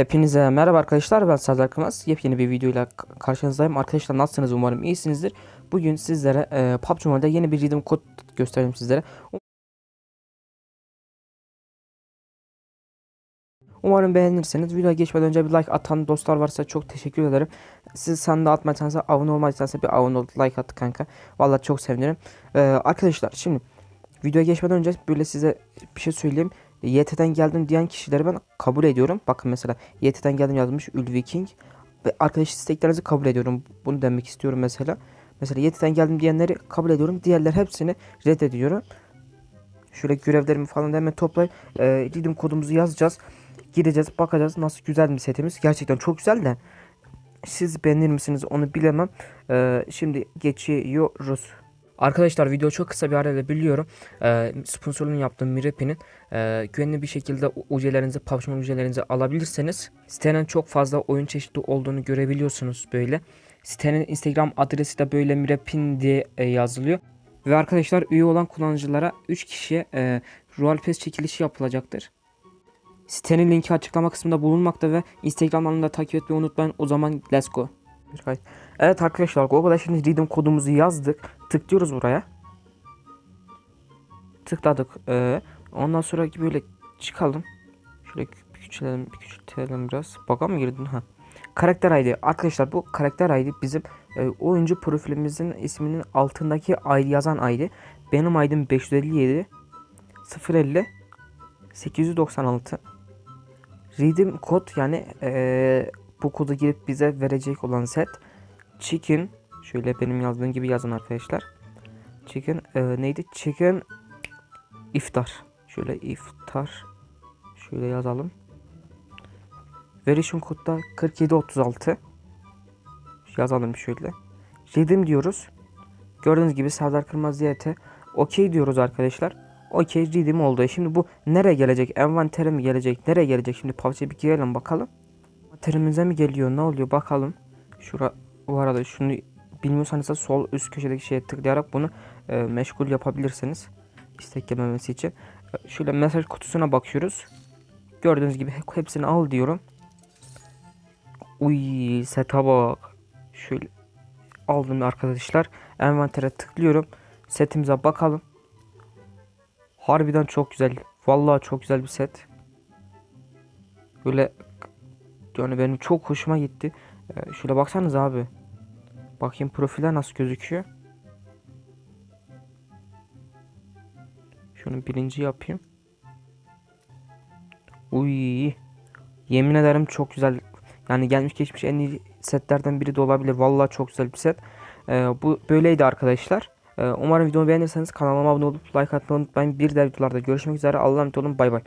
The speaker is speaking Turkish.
Hepinize merhaba arkadaşlar ben Serdar Kımaz. Yepyeni bir videoyla karşınızdayım. Arkadaşlar nasılsınız umarım iyisinizdir. Bugün sizlere e, PUBG Mobile'de yeni bir redeem kod göstereyim sizlere. Umarım beğenirseniz videoya geçmeden önce bir like atan dostlar varsa çok teşekkür ederim. Siz sen de atmadıysanız abone olmadıysanız bir abone ol like at kanka. Vallahi çok sevinirim. E, arkadaşlar şimdi videoya geçmeden önce böyle size bir şey söyleyeyim. YT'den geldim diyen kişileri ben kabul ediyorum. Bakın mesela YT'den geldim yazmış Ülvi King. Ve arkadaş isteklerinizi kabul ediyorum. Bunu demek istiyorum mesela. Mesela YT'den geldim diyenleri kabul ediyorum. Diğerler hepsini reddediyorum. Şöyle görevlerimi falan hemen toplayıp e, redeem kodumuzu yazacağız. Gireceğiz bakacağız nasıl güzel bir setimiz. Gerçekten çok güzel de. Siz beğenir misiniz onu bilemem. E, şimdi geçiyoruz. Arkadaşlar video çok kısa bir arayla biliyorum. Ee, sponsorluğunu yaptığım Mirapi'nin e, güvenli bir şekilde ucelerinizi, Mobile ucelerinizi alabilirseniz sitenin çok fazla oyun çeşidi olduğunu görebiliyorsunuz böyle. Sitenin Instagram adresi de böyle Mirapin diye e, yazılıyor. Ve arkadaşlar üye olan kullanıcılara 3 kişiye e, Royal Pass çekilişi yapılacaktır. Sitenin linki açıklama kısmında bulunmakta ve Instagram'dan da takip etmeyi unutmayın. O zaman let's go. Evet arkadaşlar Google'a şimdi redeem kodumuzu yazdık. Tıklıyoruz buraya. Tıkladık. Ee, ondan sonra böyle çıkalım. Şöyle kü- küçülelim, küçültelim biraz. Baka mı girdin? Ha. Karakter ID. Arkadaşlar bu karakter ID bizim e, oyuncu profilimizin isminin altındaki ID yazan ID. Benim ID'm 557 050 896 Redeem kod yani e, bu kodu girip bize verecek olan set Chicken şöyle benim yazdığım gibi yazın arkadaşlar. Chicken e, neydi? Chicken iftar. Şöyle iftar. Şöyle yazalım. Verişim kodda 4736. Yazalım şöyle. Redeem diyoruz. Gördüğünüz gibi Serdar Kırmaz YT. Okey diyoruz arkadaşlar. Okey redeem oldu. Şimdi bu nereye gelecek? Envantere mi gelecek? Nereye gelecek? Şimdi PUBG'ye bir girelim bakalım. Envanterimize mi geliyor? Ne oluyor? Bakalım. Şura bu arada şunu bilmiyorsanız da sol üst köşedeki şeye tıklayarak bunu e, meşgul yapabilirsiniz. İstek gelmemesi için. E, şöyle mesaj kutusuna bakıyoruz. Gördüğünüz gibi he- hepsini al diyorum. Uy sete bak. Şöyle aldım arkadaşlar. Envantere tıklıyorum. Setimize bakalım. Harbiden çok güzel. Vallahi çok güzel bir set. Böyle yani benim çok hoşuma gitti. Ee, şöyle baksanız abi. Bakayım profiller nasıl gözüküyor. Şunu birinci yapayım. Uy. Yemin ederim çok güzel. Yani gelmiş geçmiş en iyi setlerden biri de olabilir. Vallahi çok güzel bir set. Ee, bu böyleydi arkadaşlar. Ee, umarım videomu beğenirseniz kanalıma abone olup like atmayı unutmayın. Bir de videolarda görüşmek üzere. Allah'a emanet olun. Bay bay.